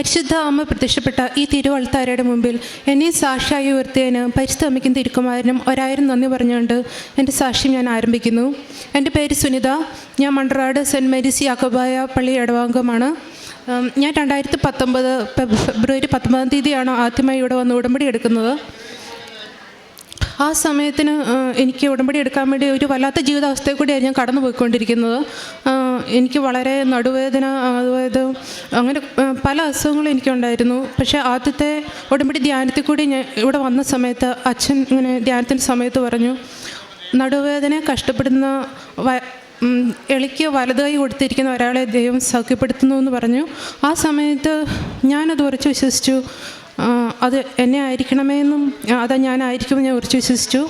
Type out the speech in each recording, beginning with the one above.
പരിശുദ്ധ അമ്മ പ്രത്യക്ഷപ്പെട്ട ഈ തിരുവൾത്താരയുടെ മുമ്പിൽ എന്നെ സാക്ഷിയായി ഉയർത്തിയതിന് പരിശുദ്ധ അമ്മയ്ക്കും തിരുക്കുമാരനും ഒരായിരം നന്ദി പറഞ്ഞുകൊണ്ട് എന്റെ സാക്ഷ്യം ഞാൻ ആരംഭിക്കുന്നു. എന്റെ പേര് സുനിത. ഞാൻ മൺറാട് സെന്റ് മേരീസ് യാക്കോബായ പള്ളി ഇടവാംഗമാണ്. ഞാൻ രണ്ടായിരത്തി പത്തൊമ്പത് ഫെബ്രുവരി പത്തൊമ്പതാം തീയതിയാണ് ആദ്യമായി ഇവിടെ വന്ന് ഉടമ്പടി എടുക്കുന്നത്. ആ സമയത്തിന് എനിക്ക് ഉടമ്പടി എടുക്കാൻ വേണ്ടി ഒരു വല്ലാത്ത ജീവിതാവസ്ഥയിൽ കൂടിയായിരുന്നു ഞാൻ കടന്നു പോയിക്കൊണ്ടിരിക്കുന്നത് എനിക്ക് വളരെ നടുവേദന അതായത് അങ്ങനെ പല അസുഖങ്ങളും എനിക്കുണ്ടായിരുന്നു. പക്ഷേ ആദ്യത്തെ ഉടമ്പടി ധ്യാനത്തിൽ കൂടി ഞാൻ ഇവിടെ വന്ന സമയത്ത് അച്ഛൻ ഇങ്ങനെ ധ്യാനത്തിന്റെ സമയത്ത് പറഞ്ഞു നടുവേദന കഷ്ടപ്പെടുന്ന എളിക്ക് വലുതായി കൊടുത്തിരിക്കുന്ന ഒരാളെ ദൈവം സൗഖ്യപ്പെടുത്തുന്നു എന്ന് പറഞ്ഞു. ആ സമയത്ത് ഞാനത് ഉറച്ചു വിശ്വസിച്ചു. അത് എന്നെ ആയിരിക്കണമെന്നും അതാ ഞാനായിരിക്കുമെന്ന് ഞാൻ ഉറച്ചു വിശ്വസിച്ചു.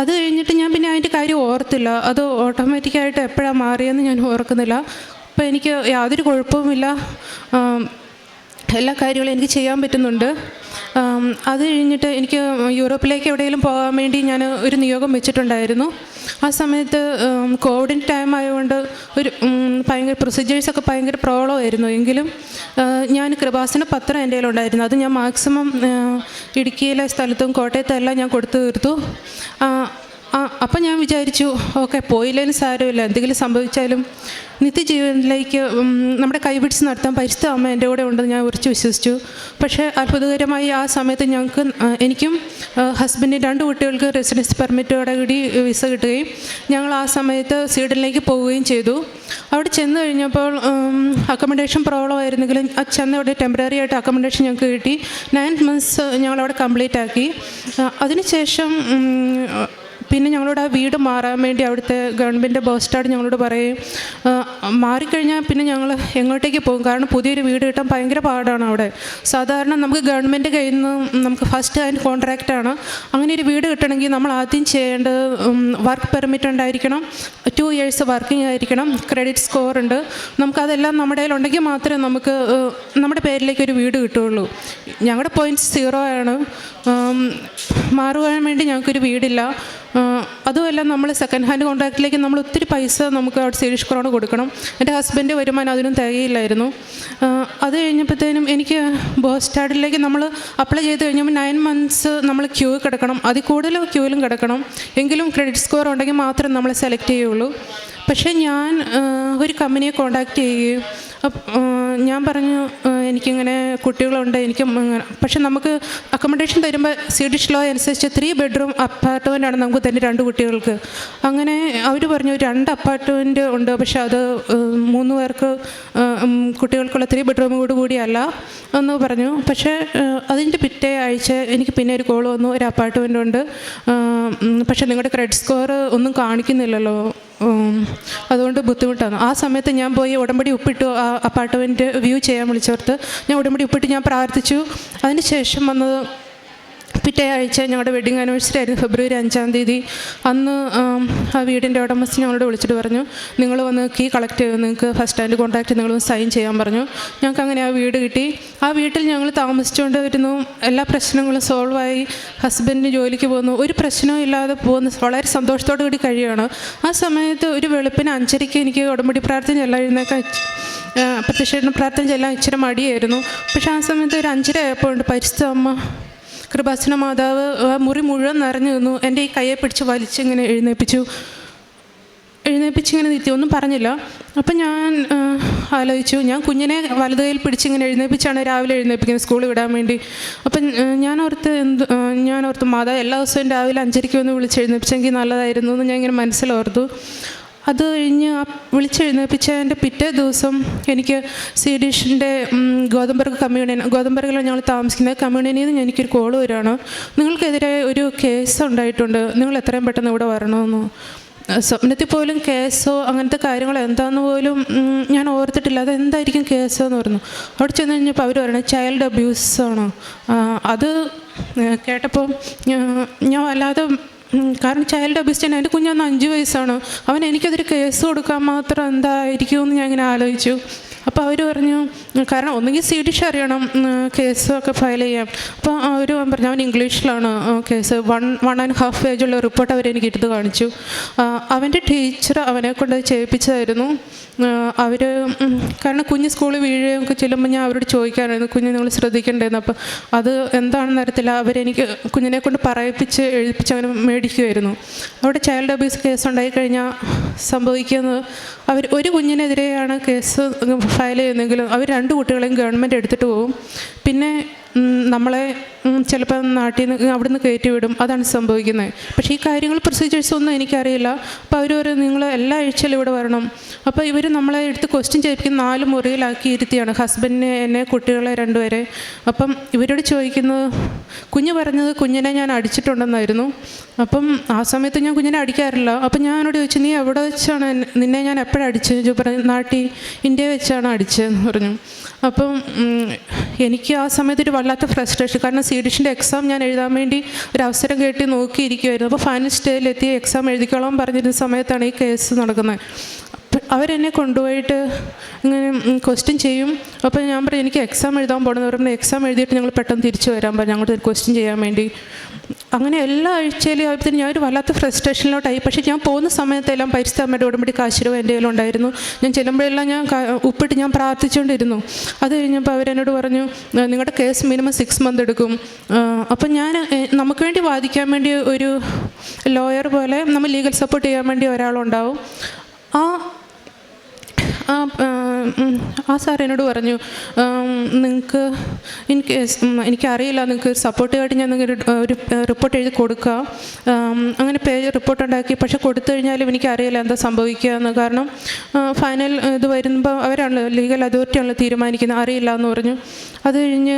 അത് കഴിഞ്ഞിട്ട് ഞാൻ പിന്നെ അതിന്റെ കാര്യം ഓർത്തില്ല. അത് ഓട്ടോമാറ്റിക്കായിട്ട് എപ്പോഴാണ് മാറിയെന്ന് ഞാൻ ഓർക്കുന്നില്ല. അപ്പോൾ എനിക്ക് യാതൊരു കുഴപ്പവുമില്ല. എല്ലാ കാര്യങ്ങളും എനിക്ക് ചെയ്യാൻ പറ്റുന്നുണ്ട്. അത് കഴിഞ്ഞിട്ട് എനിക്ക് യൂറോപ്പിലേക്ക് എവിടെയെങ്കിലും പോകാൻ വേണ്ടി ഞാൻ ഒരു നിയോഗം വെച്ചിട്ടുണ്ടായിരുന്നു. ആ സമയത്ത് കോവിഡിന്റെ ടൈം ആയതുകൊണ്ട് ഒരു ഭയങ്കര പ്രൊസീജിയേഴ്സൊക്കെ ഭയങ്കര ആയിരുന്നു എങ്കിലും ഞാൻ കൃപാസന പത്രം എന്റെ കയ്യിലുണ്ടായിരുന്നു അത് ഞാൻ മാക്സിമം ഇടുക്കിയിലെ സ്ഥലത്തും കോട്ടയത്തും എല്ലാം ഞാൻ കൊടുത്തു തീർത്തു. ആ, അപ്പം ഞാൻ വിചാരിച്ചു ഓക്കെ പോയില്ലേലും സാരമില്ല. എന്തെങ്കിലും സംഭവിച്ചാലും നിത്യജീവനിലേക്ക് നമ്മുടെ കൈപിടിച്ച് നടത്താൻ പരിശുദ്ധ അമ്മ എന്റെ കൂടെ ഉണ്ടെന്ന് ഞാൻ ഉറച്ചു വിശ്വസിച്ചു. പക്ഷേ അത്ഭുതകരമായി ആ സമയത്ത് ഞങ്ങൾക്ക് എനിക്കും ഹസ്ബൻഡിന് രണ്ട് കുട്ടികൾക്ക് റെസിഡൻസ് പെർമിറ്റോടെ കൂടി വിസ കിട്ടുകയും ഞങ്ങൾ ആ സമയത്ത് സ്വീഡനിലേക്ക് പോവുകയും ചെയ്തു. അവിടെ ചെന്ന് കഴിഞ്ഞപ്പോൾ അക്കോമഡേഷൻ പ്രോബ്ലം ആയിരുന്നെങ്കിലും ചെന്ന അവിടെ ടെമ്പററി ആയിട്ട് അക്കോമഡേഷൻ ഞങ്ങൾക്ക് കിട്ടി. നയൻ മന്ത്സ് ഞങ്ങളവിടെ കംപ്ലീറ്റ് ആക്കി. അതിനുശേഷം പിന്നെ ഞങ്ങളോട് ആ വീട് മാറാൻ വേണ്ടി അവിടുത്തെ ഗവൺമെന്റ് ബോസ്റ്റാർഡ് ഞങ്ങളോട് പറയും മാറിക്കഴിഞ്ഞാൽ പിന്നെ ഞങ്ങൾ എങ്ങോട്ടേക്ക് പോകും? കാരണം പുതിയൊരു വീട് കിട്ടാൻ ഭയങ്കര പാടാണ് അവിടെ. സാധാരണ നമുക്ക് ഗവൺമെന്റ് കയ്യിൽ നിന്ന് നമുക്ക് ഫസ്റ്റ് ഹാൻഡ് കോൺട്രാക്റ്റാണ് അങ്ങനെ ഒരു വീട് കിട്ടണമെങ്കിൽ നമ്മൾ ആദ്യം ചെയ്യേണ്ടത് വർക്ക് പെർമിറ്റ് ഉണ്ടായിരിക്കണം. ടു ഇയേഴ്സ് വർക്കിംഗ് ആയിരിക്കണം. ക്രെഡിറ്റ് സ്കോർ ഉണ്ട്. നമുക്കതെല്ലാം നമ്മുടെ കയ്യിലുണ്ടെങ്കിൽ മാത്രമേ നമുക്ക് നമ്മുടെ പേരിലേക്ക് ഒരു വീട് കിട്ടുകയുള്ളൂ. ഞങ്ങളുടെ പോയിന്റ് സീറോ ആണ്. മാറുവാൻ വേണ്ടി ഞങ്ങൾക്കൊരു വീടില്ല. Mm. അതുമല്ല നമ്മൾ സെക്കൻഡ് ഹാൻഡ് കോൺട്രാക്റ്റിലേക്ക് നമ്മൾ ഒത്തിരി പൈസ നമുക്ക് അവിടെ സീരീഷ് കുറവ് കൊടുക്കണം. എന്റെ ഹസ്ബൻഡ് വരുമാനം അതിനും തികയില്ലായിരുന്നു. അത് കഴിഞ്ഞപ്പോഴത്തേനും എനിക്ക് ബോസ്റ്റാഡിലേക്ക് നമ്മൾ അപ്ലൈ ചെയ്ത് കഴിഞ്ഞപ്പോൾ നയൻ മന്ത്സ് നമ്മൾ ക്യൂ കിടക്കണം. അതിൽ കൂടുതൽ ക്യൂവിലും കിടക്കണം. എങ്കിലും ക്രെഡിറ്റ് സ്കോർ ഉണ്ടെങ്കിൽ മാത്രം നമ്മൾ സെലക്ട് ചെയ്യുള്ളൂ. പക്ഷേ ഞാൻ ഒരു കമ്പനിയെ കോണ്ടാക്ട് ചെയ്യുകയും ഞാൻ പറഞ്ഞു എനിക്കിങ്ങനെ കുട്ടികളുണ്ട് എനിക്ക് പക്ഷെ നമുക്ക് അക്കോമഡേഷൻ തരുമ്പോൾ സ്വീഡിഷ് ലോ അനുസരിച്ച് ത്രീ ബെഡ്റൂം അപ്പാർട്ട്മെന്റാണ് നമുക്ക് തന്നെ രണ്ട് കുട്ടികൾക്ക്. അങ്ങനെ അവർ പറഞ്ഞു രണ്ട് അപ്പാർട്ട്മെന്റ് ഉണ്ട്. പക്ഷെ അത് മൂന്ന് പേർക്ക് കുട്ടികൾക്കുള്ള ത്രീ ബെഡ്റൂം കൂടി കൂടിയല്ല എന്ന് പറഞ്ഞു. പക്ഷേ അതിന്റെ പിറ്റേ ആഴ്ച എനിക്ക് പിന്നെ ഒരു കോൾ വന്നു. ഒരു അപ്പാർട്ട്മെന്റ് ഉണ്ട്. പക്ഷേ നിങ്ങളുടെ ക്രെഡിറ്റ് സ്കോർ ഒന്നും കാണിക്കുന്നില്ലല്ലോ. അതുകൊണ്ട് ബുദ്ധിമുട്ടാണ്. ആ സമയത്ത് ഞാൻ പോയി ഉടമ്പടി ഉപ്പിട്ടു ആ അപ്പാർട്ട്മെന്റ് വ്യൂ ചെയ്യാൻ വിളിച്ചോർത്ത്. ഞാൻ ഉടമ്പടി ഉപ്പിട്ട് ഞാൻ പ്രാർത്ഥിച്ചു. അതിന് ശേഷം വന്നത് പിറ്റേ ആഴ്ച ഞങ്ങളുടെ വെഡിങ് ആനിവേഴ്സറി ആയിരുന്നു ഫെബ്രുവരി അഞ്ചാം തീയതി. അന്ന് ആ വീടിന്റെ ഉടമസ്ഥ ഞങ്ങളോട് വിളിച്ചിട്ട് പറഞ്ഞു നിങ്ങൾ വന്ന് കീ കളക്ട് ചെയ്ത് നിങ്ങൾക്ക് ഫസ്റ്റ് ഹാൻഡ് കോൺടാക്റ്റ് നിങ്ങൾ സൈൻ ചെയ്യാൻ പറഞ്ഞു. ഞങ്ങൾക്ക് അങ്ങനെ ആ വീട് കിട്ടി. ആ വീട്ടിൽ ഞങ്ങൾ താമസിച്ചുകൊണ്ട് വരുന്നു എല്ലാ പ്രശ്നങ്ങളും സോൾവായി ഹസ്ബൻഡിന് ജോലിക്ക് പോകുന്നു ഒരു പ്രശ്നവും ഇല്ലാതെ പോകുന്നു വളരെ സന്തോഷത്തോടു കൂടി കഴിയുകയാണ്. ആ സമയത്ത് ഒരു വെളുപ്പിന് അഞ്ചരയ്ക്ക് എനിക്ക് ഉടമ്പടി പ്രാർത്ഥന ചെല്ലാൻ എഴുന്നേക്കാൻ പ്രത്യക്ഷ പ്രാർത്ഥന ചെല്ലാൻ ഇച്ചിരി മടിയായിരുന്നു. പക്ഷേ ആ സമയത്ത് ഒരു അഞ്ചര ആയപ്പോൾ ഉണ്ട് പരിസ്ഥിതി അമ്മ കൃപാസന മാതാവ് ആ മുറി മുഴുവൻ നിറഞ്ഞു നിന്നു. എന്റെ ഈ കയ്യെ പിടിച്ച് വലിച്ചിങ്ങനെ എഴുന്നേൽപ്പിച്ചു എഴുന്നേൽപ്പിച്ചിങ്ങനെ നിർത്തി ഒന്നും പറഞ്ഞില്ല. അപ്പം ഞാൻ ആലോചിച്ചു. ഞാൻ കുഞ്ഞിനെ വലത് കയ്യിൽ പിടിച്ചിങ്ങനെ എഴുന്നേൽപ്പിച്ചാണ് രാവിലെ എഴുന്നേൽപ്പിക്കുന്നത് സ്കൂളിൽ വിടാൻ വേണ്ടി. അപ്പം ഞാൻ ഓർത്ത് എന്ത് ഞാൻ ഓർത്ത് മാതാവ് എല്ലാ ദിവസവും രാവിലെ അഞ്ചരയ്ക്ക് ഒന്ന് വിളിച്ച് എഴുന്നേൽപ്പിച്ചെങ്കിൽ നല്ലതായിരുന്നു എന്ന് ഞാൻ ഇങ്ങനെ മനസ്സിലോർത്തു അത് കഴിഞ്ഞ് ആ വിളിച്ചെഴുന്നേൽപ്പിച്ചതിന്റെ പിറ്റേ ദിവസം എനിക്ക് സ്വീഡിഷിന്റെ ഗോതമ്പർഗ് കമ്മ്യൂണിയൻ ഗോതമ്പർഗിലാണ് ഞങ്ങൾ താമസിക്കുന്നത്. കമ്മ്യൂണിയനിൽ നിന്ന് എനിക്കൊരു കോൾ വരികയാണ്. നിങ്ങൾക്കെതിരെ ഒരു കേസ് ഉണ്ടായിട്ടുണ്ട്. നിങ്ങൾ എത്രയും പെട്ടെന്ന് ഇവിടെ വരണമെന്ന്. സ്വപ്നത്തിൽ പോലും കേസോ അങ്ങനത്തെ കാര്യങ്ങൾ എന്താന്ന് പോലും ഞാൻ ഓർത്തിട്ടില്ല. അത് എന്തായിരിക്കും കേസോ എന്ന് പറഞ്ഞു. അവിടെ ചെന്ന് കഴിഞ്ഞപ്പോൾ അവർ പറയണത് ചൈൽഡ് അബ്യൂസ് ആണ്. അത് കേട്ടപ്പോൾ ഞാൻ- വല്ലാതെ കാരണം ചൈൽഡ് അബ്യൂസ് എന്റെ കുഞ്ഞന്ന് അഞ്ച് വയസ്സാണ്. അവൻ എനിക്കതൊരു കേസ് കൊടുക്കാൻ മാത്രം എന്തായിരിക്കുമെന്ന് ഞാൻ ഇങ്ങനെ ആലോചിച്ചു. അപ്പോൾ അവർ പറഞ്ഞു കാരണം ഒന്നുകിൽ സി ഡിഷ് അറിയണം കേസ് കേസൊക്കെ ഫയൽ ചെയ്യാം. അപ്പോൾ അവർ പറഞ്ഞു അവൻ ഇംഗ്ലീഷിലാണ് case. One one and half പേജുള്ള റിപ്പോർട്ട് അവരെനിക്ക് എടുത്ത് കാണിച്ചു. അവന്റെ ടീച്ചർ അവനെ കൊണ്ട് ചെയ്യിപ്പിച്ചതായിരുന്നു. അവർ കാരണം കുഞ്ഞ് സ്കൂളിൽ വീഴുകയും ഒക്കെ ചെല്ലുമ്പോൾ ഞാൻ അവരോട് ചോദിക്കാനായിരുന്നു കുഞ്ഞ് നിങ്ങൾ ശ്രദ്ധിക്കേണ്ടതെന്ന് അപ്പോൾ അത് എന്താണെന്ന് അറിയത്തില്ല. അവരെനിക്ക് കുഞ്ഞിനെ കൊണ്ട് പറയിപ്പിച്ച് എഴുതിപ്പിച്ച് അവനെ മേടിക്കുമായിരുന്നു അവിടെ ചൈൽഡ് അബ്യൂസ് കേസ് ഉണ്ടായി ഉണ്ടായിക്കഴിഞ്ഞാൽ സംഭവിക്കുന്നത് അവർ ഒരു കുഞ്ഞിനെതിരെയാണ് കേസ് ഫയൽ ചെയ്യുന്നതെങ്കിലും അവർ രണ്ട് കുട്ടികളെയും ഗവൺമെന്റ് എടുത്തിട്ട് പോകും പിന്നെ നമ്മളെ ചിലപ്പോൾ നാട്ടിൽ നിന്ന് അവിടെ നിന്ന് കയറ്റി വിടും അതാണ് സംഭവിക്കുന്നത്. പക്ഷേ ഈ കാര്യങ്ങൾ പ്രൊസീജിയേഴ്സ് ഒന്നും എനിക്കറിയില്ല. അപ്പോൾ അവർ പറയും നിങ്ങൾ എല്ലാ ആഴ്ചയിലും ഇവിടെ വരണം. അപ്പോൾ ഇവർ നമ്മളെ എടുത്ത് ക്വസ്റ്റ്യൻ ചെയ്യിപ്പിക്കുന്ന നാല് മുറിയിലാക്കി ഇരുത്തിയാണ്. ഹസ്ബൻഡിനെ എന്നെ കുട്ടികളെ രണ്ടുപേരെ. അപ്പം ഇവരോട് ചോദിക്കുന്നത് കുഞ്ഞ് പറഞ്ഞത് കുഞ്ഞിനെ ഞാൻ അടിച്ചിട്ടുണ്ടെന്നായിരുന്നു. അപ്പം ആ സമയത്ത് ഞാൻ കുഞ്ഞിനെ അടിക്കാറില്ല. അപ്പം ഞാൻ എന്നോട് ചോദിച്ചു നീ എവിടെ വെച്ചാണ് നിന്നെ ഞാൻ എപ്പോഴടിച്ചു പറഞ്ഞു നാട്ടിൽ ഇന്ത്യ വെച്ചാണ് അടിച്ചതെന്ന് പറഞ്ഞു. അപ്പം എനിക്ക് ആ സമയത്ത് ഒരു വല്ലാത്ത ഫ്രസ്ട്രേഷൻ കാരണം സ്വീഡിഷിന്റെ എക്സാം ഞാൻ എഴുതാൻ വേണ്ടി ഒരു അവസരം കേട്ടി നോക്കിയിരിക്കുമായിരുന്നു അപ്പോൾ ഫൈനൽ സ്റ്റേജിലെത്തി എക്സാം എഴുതിക്കോളാൻ പറഞ്ഞിരുന്ന സമയത്താണ് ഈ കേസ് നടക്കുന്നത്. അവരെന്നെ കൊണ്ടുപോയിട്ട് ഇങ്ങനെ ക്വസ്റ്റ്യൻ ചെയ്യും. അപ്പോൾ ഞാൻ പറയും എനിക്ക് എക്സാം എഴുതാൻ പോകണമെന്ന് പറയുമ്പോൾ എക്സാം എഴുതിയിട്ട് ഞങ്ങൾ പെട്ടെന്ന് തിരിച്ചു വരാൻ പറഞ്ഞു. അങ്ങോട്ട് ക്വസ്റ്റ്യൻ ചെയ്യാൻ വേണ്ടി. അങ്ങനെ എല്ലാ ആഴ്ചയിലും ഞാൻ ഒരു വല്ലാത്ത ഫ്രസ്ട്രേഷനിലോട്ടായി പക്ഷേ ഞാൻ പോകുന്ന സമയത്തെല്ലാം പരിസ്ഥിതി അമ്മയുടെ ഉടമ്പടി കാശിരവ് എന്റെ കയ്യിലും ഉണ്ടായിരുന്നു. ഞാൻ ചെല്ലുമ്പോഴെല്ലാം ഞാൻ ഉപ്പിട്ട് ഞാൻ പ്രാർത്ഥിച്ചുകൊണ്ടിരുന്നു അത് കഴിഞ്ഞപ്പോൾ അവരെന്നോട് പറഞ്ഞു നിങ്ങളുടെ കേസ് മിനിമം സിക്സ് മന്ത് എടുക്കും. അപ്പം ഞാൻ നമുക്ക് വേണ്ടി വാദിക്കാൻ വേണ്ടി ഒരു ലോയർ പോലെ നമ്മൾ ലീഗൽ സപ്പോർട്ട് ചെയ്യാൻ വേണ്ടി ഒരാളുണ്ടാവും. ആ ആ സാർ എന്നോട് പറഞ്ഞു നിങ്ങൾക്ക് എനിക്ക് എനിക്കറിയില്ല നിങ്ങൾക്ക് സപ്പോർട്ടീവായിട്ട് ഞാൻ നിങ്ങൾക്ക് ഒരു റിപ്പോർട്ട് എഴുതി കൊടുക്കുക അങ്ങനെ പേജ് റിപ്പോർട്ട് ഉണ്ടാക്കി. പക്ഷെ കൊടുത്തു കഴിഞ്ഞാലും എനിക്കറിയില്ല എന്താ സംഭവിക്കുക എന്ന്. കാരണം ഫൈനൽ ഇത് വരുമ്പോൾ അവരാണ് ലീഗൽ അതോറിറ്റി അതോറിറ്റിയാണല്ലോ തീരുമാനിക്കുന്നത്. അറിയില്ല എന്ന് പറഞ്ഞു. അത് കഴിഞ്ഞ്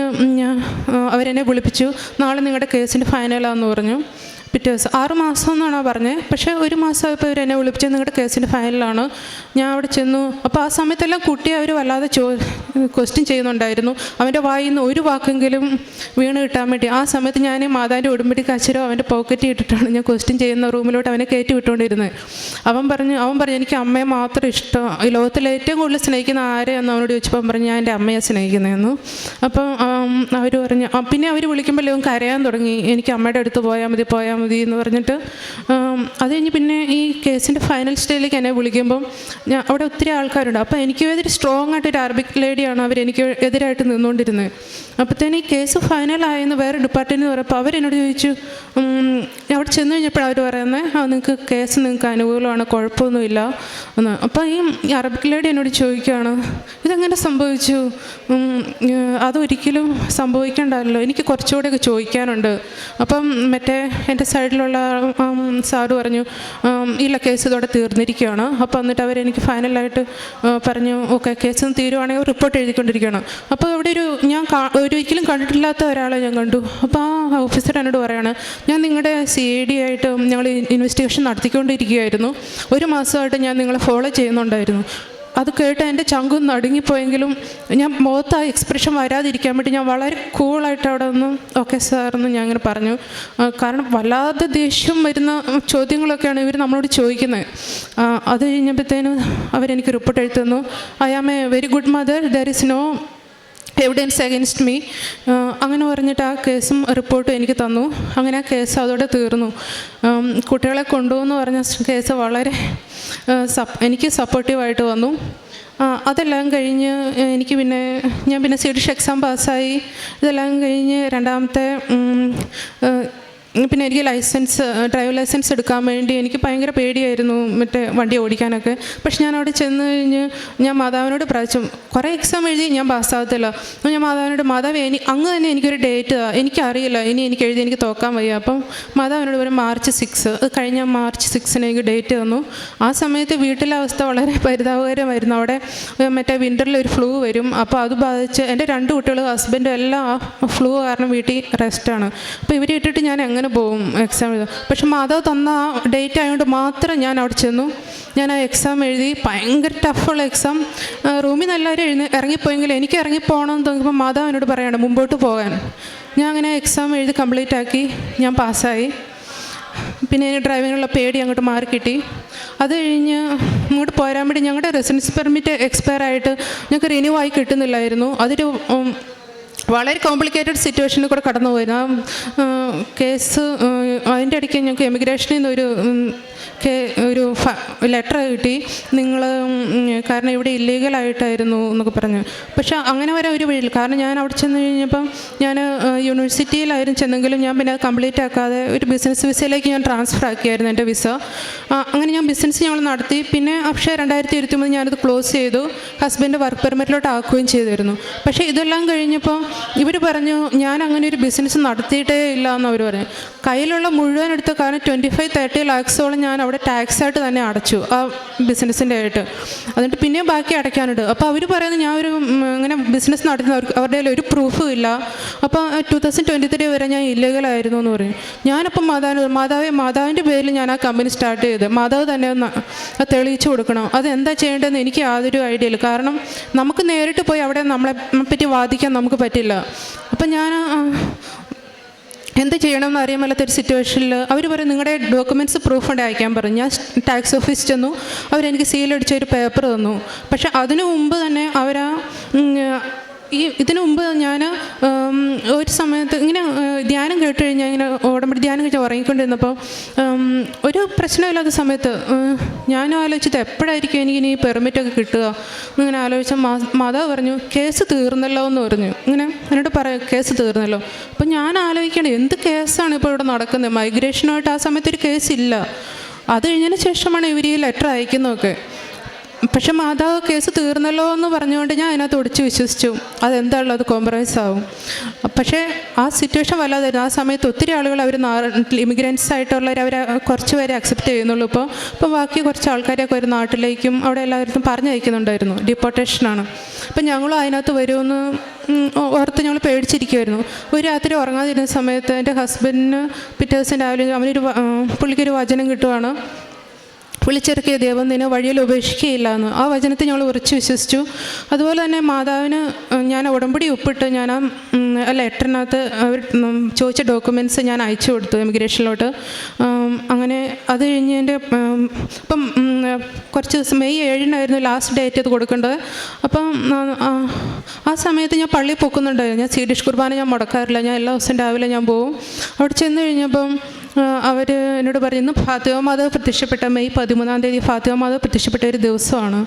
അവരെന്നെ വിളിപ്പിച്ചു. നാളെ നിങ്ങളുടെ കേസിന്റെ ഫൈനലാന്ന് പറഞ്ഞു. പിറ്റേ ദിവസം. ആറ് മാസം എന്നാണോ പറഞ്ഞത് പക്ഷേ ഒരു മാസം ഇപ്പോൾ ഇവർ എന്നെ വിളിപ്പിച്ച് നിങ്ങളുടെ കേസിന്റെ ഫയലിലാണ്. ഞാൻ അവിടെ ചെന്നു. അപ്പോൾ ആ സമയത്തെല്ലാം കുട്ടിയെ അവർ വല്ലാതെ ചോ ക്വസ്റ്റ്യൻ ചെയ്യുന്നുണ്ടായിരുന്നു. അവന്റെ വായിൽ നിന്ന് ഒരു വാക്കെങ്കിലും വീണ് കിട്ടാൻ വേണ്ടി. ആ സമയത്ത് ഞാൻ മാതാവിന്റെ ഉടുമ്പടി കച്ചരോ അവന്റെ പോക്കറ്റ് ഇട്ടിട്ടാണ് ഞാൻ ക്വസ്റ്റ്യൻ ചെയ്യുന്ന റൂമിലോട്ട് അവനെ കയറ്റി വിട്ടുകൊണ്ടിരുന്നത് അവൻ പറഞ്ഞു അവൻ പറഞ്ഞു എനിക്ക് അമ്മയെ മാത്രം ഇഷ്ടം. ഈ ലോകത്തിൽ ഏറ്റവും കൂടുതൽ സ്നേഹിക്കുന്ന ആരെയെന്ന് അവനോട് ചോദിച്ചപ്പോൾ പറഞ്ഞു ഞാൻ എന്റെ അമ്മയെ സ്നേഹിക്കുന്നതെന്നു അപ്പം അവർ പറഞ്ഞു പിന്നെ അവർ വിളിക്കുമ്പോൾ കരയാൻ തുടങ്ങി. എനിക്ക് അമ്മയുടെ അടുത്ത് പോയാൽ മതി പോയാൽ മതി എന്ന് പറഞ്ഞിട്ട് അത് കഴിഞ്ഞ് പിന്നെ ഈ കേസിന്റെ ഫൈനൽ സ്റ്റേജിലേക്ക് എന്നെ വിളിക്കുമ്പം ഞാൻ അവിടെ ഒത്തിരി ആൾക്കാരുണ്ട്. അപ്പോൾ എനിക്ക് എതിരെ സ്ട്രോങ് ആയിട്ട് ഒരു അറബിക് ലേഡിയാണ് അവർ എനിക്ക് എതിരായിട്ട് നിന്നുകൊണ്ടിരുന്നത് അപ്പോഴത്തേന് ഈ കേസ് ഫൈനലായെന്ന് വേറെ ഡിപ്പാർട്ട്മെന്റ് പറഞ്ഞപ്പോൾ അവരെന്നോട് ചോദിച്ചു അവിടെ ചെന്ന് കഴിഞ്ഞപ്പോൾ അവർ പറയുന്നത് ആ നിങ്ങൾക്ക് കേസ് നിങ്ങൾക്ക് അനുകൂലമാണ് കുഴപ്പമൊന്നുമില്ല. എന്ന്. അപ്പോൾ ഈ അറബിക് ലേഡി എന്നോട് ചോദിക്കുകയാണ് ഇതെങ്ങനെ സംഭവിച്ചു? അതൊരിക്കലും സംഭവിക്കേണ്ടല്ലോ എനിക്ക് കുറച്ചുകൂടെയൊക്കെ ചോദിക്കാനുണ്ട്. അപ്പം മറ്റേ എന്റെ സൈഡിലുള്ള സാറ് പറഞ്ഞു ഇല്ല കേസ് ഇതോടെ തീർന്നിരിക്കുകയാണ്. അപ്പോൾ എന്നിട്ട് അവരെനിക്ക് ഫൈനലായിട്ട് പറഞ്ഞു ഓക്കെ കേസ് തീരുവാണെങ്കിൽ റിപ്പോർട്ട് എഴുതിക്കൊണ്ടിരിക്കുകയാണ്. അപ്പോൾ അവിടെ ഒരു ഞാൻ ഒരിക്കലും കണ്ടിട്ടില്ലാത്ത ഒരാളെ ഞാൻ കണ്ടു. അപ്പോൾ ആ ഓഫീസർ എന്നോട് പറയാണ് ഞാൻ നിങ്ങളുടെ സി ഐ ഡി ആയിട്ട് ഞങ്ങൾ ഇൻവെസ്റ്റിഗേഷൻ നടത്തിക്കൊണ്ടിരിക്കുകയായിരുന്നു. ഒരു മാസമായിട്ട് ഞാൻ നിങ്ങളെ ഫോളോ ചെയ്യുന്നുണ്ടായിരുന്നു. അത് കേട്ട് എന്റെ ചങ്കും നടുങ്ങിപ്പോയെങ്കിലും ഞാൻ മുഖത്ത് ആ എക്സ്പ്രഷൻ വരാതിരിക്കാൻ വേണ്ടി ഞാൻ വളരെ കൂളായിട്ട് അവിടെ നിന്ന് ഓക്കെ സാറെന്ന് ഞാൻ അങ്ങനെ പറഞ്ഞു. കാരണം വല്ലാതെ ദേഷ്യം വരുന്ന ചോദ്യങ്ങളൊക്കെയാണ് ഇവർ നമ്മളോട് ചോദിക്കുന്നത് അത് കഴിഞ്ഞപ്പോഴത്തേനും അവരെനിക്ക് റിപ്പോർട്ട് എഴുതുന്നു I am a very good mother there is no evidence against me അങ്ങനെ പറഞ്ഞിട്ട് ആ കേസും റിപ്പോർട്ടും എനിക്ക് തന്നു. അങ്ങനെ ആ കേസ് അതോടെ തീർന്നു. കുട്ടികളെ കൊണ്ടുപോകുന്നു പറഞ്ഞ കേസ് വളരെ സപ്പ് സപ് എനിക്ക് സപ്പോർട്ടീവായിട്ട് വന്നു. അതെല്ലാം കഴിഞ്ഞ് എനിക്ക് പിന്നെ ഞാൻ പിന്നെ സി ഡിഷ് എക്സാം പാസ്സായി ഇതെല്ലാം കഴിഞ്ഞ് രണ്ടാമത്തെ പിന്നെ എനിക്ക് ലൈസൻസ് ഡ്രൈവ് ലൈസൻസ് എടുക്കാൻ വേണ്ടി എനിക്ക് ഭയങ്കര പേടിയായിരുന്നു മറ്റേ വണ്ടി ഓടിക്കാനൊക്കെ. പക്ഷെ ഞാൻ അവിടെ ചെന്ന് കഴിഞ്ഞ് ഞാൻ മാതാവിനോട് പ്രാവശ്യം കുറേ എക്സാം എഴുതി ഞാൻ പാസ്സാകത്തില്ല അപ്പോൾ ഞാൻ മാതാവിനോട് മാതാവ് ഇനി അങ്ങ് തന്നെ എനിക്കൊരു ഡേറ്റ് എനിക്കറിയില്ല. ഇനി എനിക്ക് എഴുതി എനിക്ക് തോക്കാൻ വയ്യ. അപ്പം മാതാവിനോട് ഒരു മാർച്ച് സിക്സ് അത് കഴിഞ്ഞ മാർച്ച് സിക്സിന് എനിക്ക് ഡേറ്റ് തന്നു. ആ സമയത്ത് വീട്ടിലെ അവസ്ഥ വളരെ പരിതാപകരമായിരുന്നു. അവിടെ മറ്റേ വിന്ററിൽ ഒരു ഫ്ലൂ വരും. അപ്പോൾ അത് ബാധിച്ച് എന്റെ രണ്ട് കുട്ടികൾ ഹസ്ബൻഡും എല്ലാം ആ ഫ്ലൂ കാരണം വീട്ടിൽ റെസ്റ്റാണ് അപ്പോൾ ഇവരെ ഇട്ടിട്ട് ഞാൻ എങ്ങനെ പോകും എക്സാം എഴുതും പക്ഷെ മാധവ് തന്ന ആ ഡേറ്റ് ആയതുകൊണ്ട് മാത്രം ഞാൻ അവിടെ ചെന്നു. ഞാൻ ആ എക്സാം എഴുതി. ഭയങ്കര ടഫുള്ള എക്സാം റൂമിൽ നിന്ന് എല്ലാവരും എഴുതി ഇറങ്ങിപ്പോയെങ്കിൽ എനിക്ക് ഇറങ്ങിപ്പോകണമെന്ന് തോന്നിയപ്പോൾ മാധവ് എന്നോട് പറയണം മുമ്പോട്ട് പോകാൻ. ഞാൻ അങ്ങനെ എക്സാം എഴുതി കംപ്ലീറ്റ് ആക്കി. ഞാൻ പാസ്സായി. പിന്നെ എനിക്ക് ഡ്രൈവിങ്ങിനുള്ള പേടി അങ്ങോട്ട് മാറി കിട്ടി. അത് കഴിഞ്ഞ് ഇങ്ങോട്ട് പോരാൻ വേണ്ടി ഞങ്ങളുടെ റെസിഡൻസ് പെർമിറ്റ് എക്സ്പയർ ആയിട്ട് ഞങ്ങൾക്ക് റിന്യൂ ആയി കിട്ടുന്നില്ലായിരുന്നു. അതൊരു വളരെ കോംപ്ലിക്കേറ്റഡ് സിറ്റുവേഷനിൽ കൂടെ കടന്നു പോയിരുന്നു കേസ് അതിന്റെ ഇടയ്ക്ക് ഞങ്ങൾക്ക് എമിഗ്രേഷനിൽ നിന്ന് ഒരു ഫ കേ- ഒരു ലെറ്റർ കിട്ടി നിങ്ങൾ കാരണം ഇവിടെ ഇല്ലീഗലായിട്ടായിരുന്നു എന്നൊക്കെ പറഞ്ഞു. പക്ഷേ അങ്ങനെ വരെ ഒരു വഴിയില്ല. കാരണം ഞാൻ അവിടെ ചെന്ന് കഴിഞ്ഞപ്പം ഞാൻ യൂണിവേഴ്സിറ്റിയിലായിരുന്നു ചെന്നെങ്കിലും ഞാൻ പിന്നെ കംപ്ലീറ്റ് ആക്കാതെ ഒരു ബിസിനസ് വിസയിലേക്ക് ഞാൻ ട്രാൻസ്ഫർ ആക്കിയായിരുന്നു എന്റെ വിസ അങ്ങനെ ഞാൻ ബിസിനസ് ഞങ്ങൾ നടത്തി. പിന്നെ പക്ഷേ രണ്ടായിരത്തി ഇരുപത്തി മൂന്ന് ഞാനത് ക്ലോസ് ചെയ്തു. ഹസ്ബൻഡ് വർക്ക് പെർമിറ്റിലോട്ട് ആക്കുകയും ചെയ്തിരുന്നു. പക്ഷേ ഇതെല്ലാം കഴിഞ്ഞപ്പോൾ ഇവർ പറഞ്ഞു ഞാൻ അങ്ങനെ ഒരു ബിസിനസ് നടത്തിയിട്ടേ ഇല്ല എന്ന് അവർ പറഞ്ഞു. കയ്യിലുള്ള മുഴുവൻ എടുത്ത് കാരണം ട്വന്റി ഫൈവ് തേർട്ടി ലാക്സോളം ഞാൻ അവിടെ ടാക്സ് ആയിട്ട് തന്നെ അടച്ചു ആ ബിസിനസ്സിന്റെ ആയിട്ട് എന്നിട്ട് പിന്നെയും ബാക്കി അടയ്ക്കാനുണ്ട് അപ്പോൾ അവർ പറയുന്നത് ഞാൻ ഒരു ഇങ്ങനെ ബിസിനസ് നടത്തുന്ന അവരുടെ ഒരു പ്രൂഫും ഇല്ല. അപ്പോൾ ടു തൗസൻഡ് ട്വന്റി ത്രീ വരെ ഞാൻ ഇല്ലീഗലായിരുന്നു എന്ന് പറയും. ഞാനപ്പം മാതാവിന് മാതാവ് മാതാവിന്റെ പേരിൽ ഞാൻ ആ കമ്പനി സ്റ്റാർട്ട് ചെയ്ത് മാതാവ് തന്നെ തെളിയിച്ചു കൊടുക്കണം. അതെന്താ ചെയ്യേണ്ടതെന്ന് എനിക്ക് യാതൊരു ഐഡിയ ഇല്ല. കാരണം നമുക്ക് നേരിട്ട് പോയി അവിടെ നമ്മളെ പറ്റി വാദിക്കാൻ നമുക്ക് പറ്റില്ല. അപ്പം ഞാൻ ആ, ചെയ്യണം ചെയ്യണമെന്ന് അറിയാൻ മേലാത്തൊരു സിറ്റുവേഷനിൽ അവർ പറയും നിങ്ങളുടെ ഡോക്യുമെന്റ്സ് പ്രൂഫ് ഉണ്ട് അയക്കാൻ പറഞ്ഞു. ഞാൻ ടാക്സ് ഓഫീസ് ചെന്നു. അവരെനിക്ക് സീലടിച്ച ഒരു പേപ്പർ തന്നു. പക്ഷെ അതിനു മുമ്പ് തന്നെ അവരാ ഈ ഇതിനു മുമ്പ് ഞാൻ ഒരു സമയത്ത് ഇങ്ങനെ ധ്യാനം കേട്ട് കഴിഞ്ഞാൽ ഇങ്ങനെ ഓടമ്പടി ധ്യാനം കഴിച്ച് ഉറങ്ങിക്കൊണ്ടിരുന്നപ്പോൾ ഒരു പ്രശ്നമില്ലാത്ത സമയത്ത് ഞാൻ ആലോചിച്ചത് എപ്പോഴായിരിക്കും എനിക്ക് ഇനി ഈ പെർമിറ്റൊക്കെ കിട്ടുക? ഇങ്ങനെ ആലോചിച്ച മാതാവ് പറഞ്ഞു കേസ് തീർന്നല്ലോ എന്ന് പറഞ്ഞു. ഇങ്ങനെ എന്നോട് പറയാം കേസ് തീർന്നല്ലോ. അപ്പം ഞാൻ ആലോചിക്കണം എന്ത് കേസാണ് ഇപ്പോൾ ഇവിടെ നടക്കുന്നത്? മൈഗ്രേഷനായിട്ട് ആ സമയത്ത് ഒരു കേസില്ല അത് കഴിഞ്ഞതിന് ശേഷമാണ് ഇവർ ഈ ലെറ്റർ അയക്കുന്നതൊക്കെ. പക്ഷെ മാതാവ് കേസ് തീർന്നല്ലോ എന്ന് പറഞ്ഞുകൊണ്ട് ഞാൻ അതിനകത്ത് ഒടിച്ച് വിശ്വസിച്ചു. അതെന്താണല്ലോ അത് കോംപ്രമൈസ് ആവും. പക്ഷേ ആ സിറ്റുവേഷൻ വല്ലാതായിരുന്നു. ആ സമയത്ത് ഒത്തിരി ആളുകൾ അവർ ഇമിഗ്രൻസ് ആയിട്ടുള്ളവർ അവരെ കുറച്ച് പേരെ അക്സെപ്റ്റ് ചെയ്യുന്നുള്ളൂ. ഇപ്പോൾ ഇപ്പോൾ ബാക്കി കുറച്ച് ആൾക്കാരെയൊക്കെ ഒരു നാട്ടിലേക്കും അവിടെ എല്ലാവരും പറഞ്ഞയക്കുന്നുണ്ടായിരുന്നു ഡിപ്പോർട്ടേഷനാണ് അപ്പം ഞങ്ങളും അതിനകത്ത് വരുമെന്ന് ഓർത്ത് ഞങ്ങൾ പേടിച്ചിരിക്കുമായിരുന്നു ഒരു രാത്രി ഉറങ്ങാതിരുന്ന സമയത്ത് എന്റെ ഹസ്ബൻഡിന് പിറ്റേ ദിവസം രാവിലെ അവനൊരു പുള്ളിക്കൊരു വചനം കിട്ടുവാണ്. വിളിച്ചിറക്കിയ ദൈവം നിന്നെ വഴിയിൽ ഉപേക്ഷിക്കുകയില്ല എന്ന് ആ വചനത്തെ ഞങ്ങൾ ഉറച്ചു വിശ്വസിച്ചു. അതുപോലെ തന്നെ മാതാവിന് ഞാൻ ഉടമ്പടി ഒപ്പിട്ട് ഞാൻ ആ ലെറ്ററിനകത്ത് അവർ ചോദിച്ച ഡോക്യുമെന്റ്സ് ഞാൻ അയച്ചു കൊടുത്തു ഇമിഗ്രേഷനിലോട്ട് അങ്ങനെ അത് കഴിഞ്ഞ് എന്റെ ഇപ്പം കുറച്ച് ദിവസം മെയ് ഏഴിനായിരുന്നു ലാസ്റ്റ് ഡേറ്റ് അത് കൊടുക്കേണ്ടത്. അപ്പം ആ, സമയത്ത് ഞാൻ പള്ളിയിൽ പൊക്കുന്നുണ്ടായിരുന്നു. ഞാൻ സ്വീഡിഷ് കുർബാന ഞാൻ മുടക്കാറില്ല. ഞാൻ എല്ലാ ദിവസവും രാവിലെ ഞാൻ പോകും അവിടെ ചെന്ന് കഴിഞ്ഞപ്പം അവർ എന്നോട് പറയുന്നു ഫാത്തിമ മാതാവ് പ്രത്യക്ഷപ്പെട്ട മെയ് പതിമൂന്നാം തീയതി ഫാത്തിമ മാതാവ് പ്രത്യക്ഷപ്പെട്ട ഒരു ദിവസമാണ്.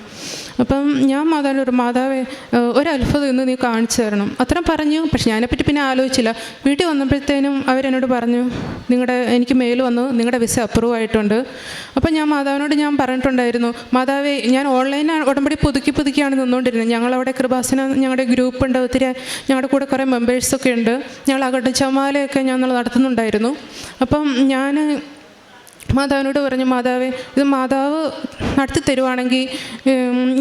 അപ്പം ഞാൻ മാതാവിനോട് മാതാവെ ഒരു അത്ഭുതം ഇന്ന് നീ കാണിച്ചു തരണം. അത്രയും പറഞ്ഞു പക്ഷെ ഞാനെപ്പറ്റി പിന്നെ ആലോചിച്ചില്ല. വീട്ടിൽ വന്നപ്പോഴത്തേനും അവരെന്നോട് പറഞ്ഞു നിങ്ങളുടെ എനിക്ക് മെയിൽ വന്നു നിങ്ങളുടെ വിസ അപ്രൂവ് ആയിട്ടുണ്ട്. അപ്പം ഞാൻ മാതാവിനോട് ഞാൻ പറഞ്ഞിട്ടുണ്ടായിരുന്നു മാതാവേ ഞാൻ ഓൺലൈൻ ഉടമ്പടി പുതുക്കി പുതുക്കിയാണ് നിന്നുകൊണ്ടിരുന്നത്. ഞങ്ങളവിടെ കൃപാസന ഞങ്ങളുടെ ഗ്രൂപ്പ് ഉണ്ട് ഒത്തിരി ഞങ്ങളുടെ കൂടെ കുറേ മെമ്പേഴ്സൊക്കെ ഉണ്ട്. ഞങ്ങൾ അകട്ടച്ചമാലയൊക്കെ ഞങ്ങൾ നടത്തുന്നുണ്ടായിരുന്നു. അപ്പം ഞാൻ മാതാവിനോട് പറഞ്ഞു മാതാവേ ഇത് മാതാവ് നടത്തി തരുവാണെങ്കിൽ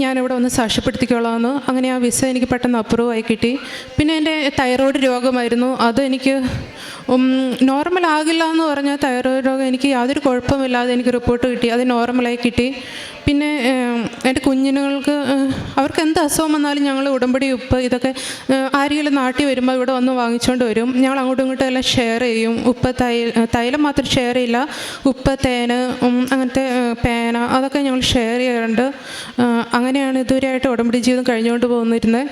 ഞാനിവിടെ ഒന്ന് സാക്ഷ്യപ്പെടുത്തിക്കോളാമെന്ന് അങ്ങനെ ആ വിസ എനിക്ക് പെട്ടെന്ന് അപ്രൂവായി കിട്ടി. പിന്നെ എന്റെ തൈറോയ്ഡ് രോഗമായിരുന്നു. അത് എനിക്ക് നോർമൽ ആകില്ല എന്ന് പറഞ്ഞാൽ തൈറോയ്ഡ് രോഗം എനിക്ക് യാതൊരു കുഴപ്പമില്ലാതെ എനിക്ക് റിപ്പോർട്ട് കിട്ടി. അത് നോർമലായി കിട്ടി. പിന്നെ എന്റെ കുഞ്ഞിനുകൾക്ക് അവർക്ക് എന്ത് അസുഖം വന്നാലും ഞങ്ങൾ ഉടമ്പടി ഉപ്പ് ഇതൊക്കെ ആരെങ്കിലും നാട്ടിൽ വരുമ്പോൾ ഇവിടെ വന്ന് വാങ്ങിച്ചുകൊണ്ട് വരും. ഞങ്ങൾ അങ്ങോട്ടും ഇങ്ങോട്ടും എല്ലാം ഷെയർ ചെയ്യും. ഉപ്പ് തൈ തൈലം മാത്രം ഷെയർ ചെയ്യില്ല. ഉപ്പ് തേന് അങ്ങനത്തെ പേന അതൊക്കെ ഞങ്ങൾ ഷെയർ ചെയ്യാറുണ്ട്. അങ്ങനെയാണ് ഇതുവരെയായിട്ട് ഉടമ്പടി ജീവിതം കഴിഞ്ഞുകൊണ്ട് പോകുന്നിരുന്നത്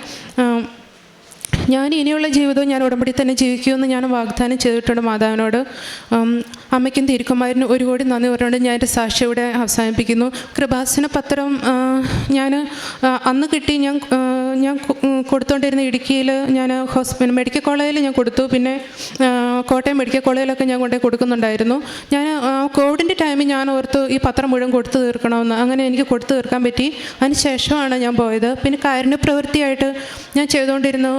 ഞാൻ ഇനിയുള്ള ജീവിതവും ഞാൻ ഉടമ്പടി തന്നെ ജീവിക്കുമെന്ന് ഞാൻ വാഗ്ദാനം ചെയ്തിട്ടുണ്ട് മാതാവിനോട്. അമ്മയ്ക്കും തിരുക്കുമാരനും ഒരു കോടി നന്ദി പറഞ്ഞുകൊണ്ട് ഞാൻ എന്റെ സാക്ഷി ഇവിടെ അവസാനിപ്പിക്കുന്നു. കൃപാസന പത്രം ഞാൻ അന്ന് കിട്ടി ഞാൻ ഞാൻ കൊടുത്തുകൊണ്ടിരുന്ന ഇടുക്കിയിൽ ഞാൻ ഹോസ്പിറ്റൽ മെഡിക്കൽ കോളേജിൽ ഞാൻ കൊടുത്തു. പിന്നെ കോട്ടയം മെഡിക്കൽ കോളേജിലൊക്കെ ഞാൻ കൊണ്ടുപോയി കൊടുക്കുന്നുണ്ടായിരുന്നു. ഞാൻ കോവിഡിന്റെ ടൈമിൽ ഞാൻ ഓർത്ത് ഈ പത്രം മുഴുവൻ കൊടുത്തു തീർക്കണമെന്ന്. അങ്ങനെ എനിക്ക് കൊടുത്തു തീർക്കാൻ പറ്റി. അതിന് ശേഷമാണ് ഞാൻ പോയത്. പിന്നെ കാരുണ്യ പ്രവൃത്തിയായിട്ട് ഞാൻ ചെയ്തുകൊണ്ടിരുന്നു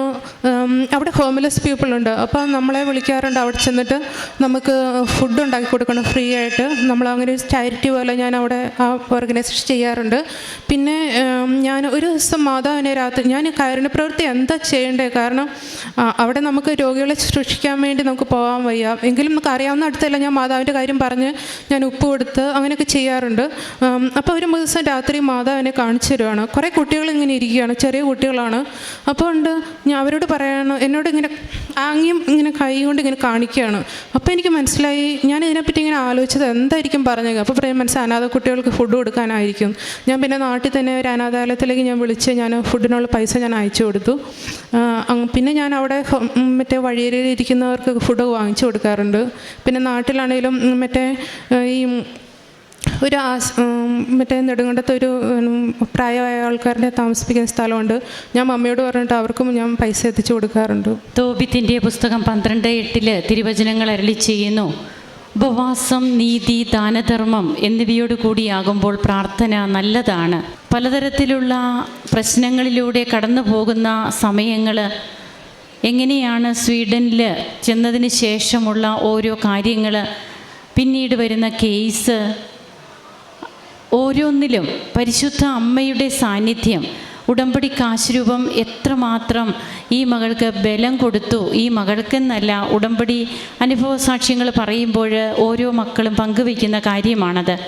അവിടെ ഹോംലെസ് പീപ്പിളുണ്ട് അപ്പോൾ നമ്മളെ വിളിക്കാറുണ്ട് അവിടെ ചെന്നിട്ട് നമുക്ക് ഫുഡ് ഉണ്ടാക്കി കൊടുക്കണം ഫ്രീ ആയിട്ട്. നമ്മൾ അങ്ങനെ ഒരു ചാരിറ്റി പോലെ ഞാൻ അവിടെ ആ ഓർഗനൈസേഷൻ ചെയ്യാറുണ്ട്. പിന്നെ ഞാൻ ഒരു ദിവസം മാതാവിനെ രാത്രി ഞാൻ കാരുണ്യ പ്രവൃത്തി എന്താ ചെയ്യേണ്ടത്? കാരണം അവിടെ നമുക്ക് രോഗികളെ ശുശ്രൂഷിക്കാൻ വേണ്ടി നമുക്ക് പോകാൻ വയ്യ. എങ്കിലും നമുക്ക് അറിയാവുന്ന അടുത്തല്ല ഞാൻ മാതാവിന്റെ കാര്യം പറഞ്ഞ് ഞാൻ ഉപ്പ് കൊടുത്ത് അങ്ങനെയൊക്കെ ചെയ്യാറുണ്ട്. അപ്പോൾ ഒരു ദിവസം രാത്രി മാതാവിനെ കാണിച്ചു തരുവാണ്. കുറേ കുട്ടികൾ ഇങ്ങനെ ഇരിക്കുകയാണ്. ചെറിയ കുട്ടികളാണ്. അപ്പോൾ ഉണ്ട് ഞാൻ അവരോട് പറയാണ് എന്നോട് ഇങ്ങനെ ആംഗ്യം ഇങ്ങനെ കൈ കൊണ്ട് ഇങ്ങനെ കാണിക്കുകയാണ്. അപ്പോൾ എനിക്ക് മനസ്സിലായി ഞാൻ ഇതിനെപ്പറ്റി ഇങ്ങനെ ആലോചിച്ചത് എന്തായിരിക്കും പറഞ്ഞത് അപ്പോൾ പറയും മനസ്സിൽ അനാഥ കുട്ടികൾക്ക് ഫുഡ് കൊടുക്കാനായിരിക്കും. ഞാൻ പിന്നെ നാട്ടിൽ തന്നെ ഒരു അനാഥാലയത്തിലേക്ക് ഞാൻ വിളിച്ച് ഞാൻ ഫുഡിനുള്ള പൈസ ഞാൻ അയച്ചു കൊടുത്തു. പിന്നെ ഞാൻ അവിടെ മറ്റേ വഴിയരയിൽ ഇരിക്കുന്നവർക്ക് ഫുഡ് വാങ്ങിച്ചു കൊടുക്കാറുണ്ട്. പിന്നെ നാട്ടിലാണെങ്കിലും മറ്റേ ഈ ഒരു ആസ് മറ്റേ നെടുങ്കണ്ടത്ത് ഒരു പ്രായമായ ആൾക്കാരുടെ താമസിപ്പിക്കുന്ന സ്ഥലമുണ്ട്. ഞാൻ മമ്മിയോട് പറഞ്ഞിട്ട് അവർക്കും ഞാൻ പൈസ എത്തിച്ചു കൊടുക്കാറുണ്ട്. തോബിത്തിന്റെ പുസ്തകം പന്ത്രണ്ട് എട്ടിൽ തിരുവചനങ്ങൾ അരളി ചെയ്യുന്നു. ഉപവാസം നീതി ദാനധർമ്മം എന്നിവയോട് കൂടിയാകുമ്പോൾ പ്രാർത്ഥന നല്ലതാണ്. പലതരത്തിലുള്ള പ്രശ്നങ്ങളിലൂടെ കടന്നു പോകുന്ന സമയങ്ങൾ എങ്ങനെയാണ് സ്വീഡനിൽ ചെന്നതിന് ശേഷമുള്ള ഓരോ കാര്യങ്ങൾ പിന്നീട് വരുന്ന കേസ് ഓരോന്നിലും പരിശുദ്ധ അമ്മയുടെ സാന്നിധ്യം ഉടമ്പടി കാശുരൂപം എത്രമാത്രം ഈ മകൾക്ക് ബലം കൊടുത്തു ഈ മകൾക്കെന്നല്ല ഉടമ്പടി അനുഭവ സാക്ഷ്യങ്ങൾ പറയുമ്പോൾ ഓരോ മക്കളും പങ്കുവയ്ക്കുന്ന കാര്യമാണത്.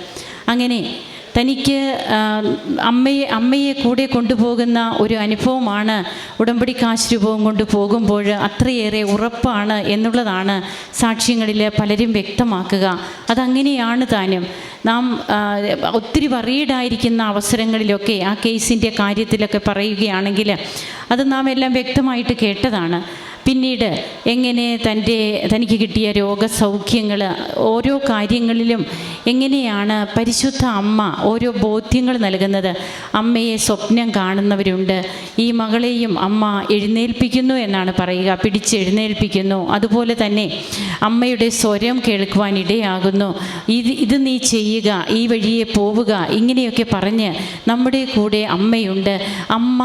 അങ്ങനെ തനിക്ക് അമ്മയെ അമ്മയെ കൂടെ കൊണ്ടുപോകുന്ന ഒരു അനുഭവമാണ് ഉടമ്പടി കാശുരൂപവും കൊണ്ട് പോകുമ്പോൾ അത്രയേറെ ഉറപ്പാണ് എന്നുള്ളതാണ് സാക്ഷ്യങ്ങളിൽ പലരും വ്യക്തമാക്കുക. അതങ്ങനെയാണ് താനും. നാം ഒത്തിരി വറീഡായിരിക്കുന്ന അവസരങ്ങളിലൊക്കെ ആ കേസിന്റെ കാര്യത്തിലൊക്കെ പറയുകയാണെങ്കിൽ അത് നാം എല്ലാം വ്യക്തമായിട്ട് കേട്ടതാണ്. പിന്നീട് എങ്ങനെ തന്റെ തനിക്ക് കിട്ടിയ രോഗസൗഖ്യങ്ങൾ ഓരോ കാര്യങ്ങളിലും എങ്ങനെയാണ് പരിശുദ്ധ അമ്മ ഓരോ ബോധ്യങ്ങൾ നൽകുന്നത്? അമ്മയെ സ്വപ്നം കാണുന്നവരുണ്ട്. ഈ മകളെയും അമ്മ എഴുന്നേൽപ്പിക്കുന്നു എന്നാണ് പറയുക. പിടിച്ചെഴുന്നേൽപ്പിക്കുന്നു അതുപോലെ തന്നെ അമ്മയുടെ സ്വരം കേൾക്കുവാൻ ഇടയാകുന്നു. ഇത് ഇത് നീ ചെയ്യുക ഈ വഴിയെ പോവുക ഇങ്ങനെയൊക്കെ പറഞ്ഞ് നമ്മുടെ കൂടെ അമ്മയുണ്ട്. അമ്മ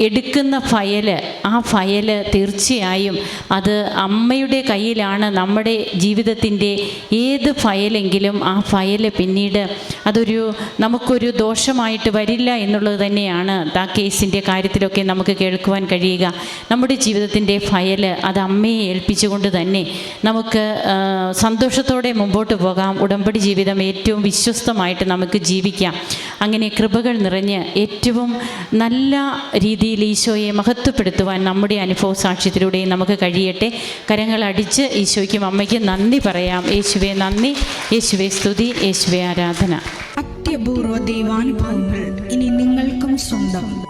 എടുക്കുന്ന ഫയൽ ആ ഫയൽ തീർച്ചയായും അത് അമ്മയുടെ കയ്യിലാണ് നമ്മുടെ ജീവിതത്തിന്റെ ഏത് ഫയലെങ്കിലും ആ ഫയൽ പിന്നീട് അതൊരു നമുക്കൊരു ദോഷമായിട്ട് വരില്ല എന്നുള്ളത് തന്നെയാണ് ആ കേസിന്റെ കാര്യത്തിലൊക്കെ നമുക്ക് കേൾക്കുവാൻ കഴിയുക. നമ്മുടെ ജീവിതത്തിന്റെ ഫയൽ അത് അമ്മയെ ഏൽപ്പിച്ചുകൊണ്ട് തന്നെ നമുക്ക് സന്തോഷത്തോടെ മുമ്പോട്ട് പോകാം. ഉടമ്പടി ജീവിതം ഏറ്റവും വിശ്വസ്തമായിട്ട് നമുക്ക് ജീവിക്കാം. അങ്ങനെ കൃപകൾ നിറഞ്ഞ് ഏറ്റവും നല്ല രീതിയിൽ ഈശോയെ മഹത്വപ്പെടുത്തുവാൻ നമ്മുടെ അനുഭവ സാക്ഷ്യത്തിലൂടെ നമുക്ക് കഴിയട്ടെ. കരങ്ങൾ അടിച്ച് ഈശോയ്ക്കും അമ്മയ്ക്കും നന്ദി പറയാം. യേശുവെ നന്ദി. യേശുവെ സ്തുതി. യേശുവെ ആരാധന. അത്യപൂർവ ദൈവാനുഭവങ്ങൾ ഇനി നിങ്ങൾക്കും സ്വന്തം.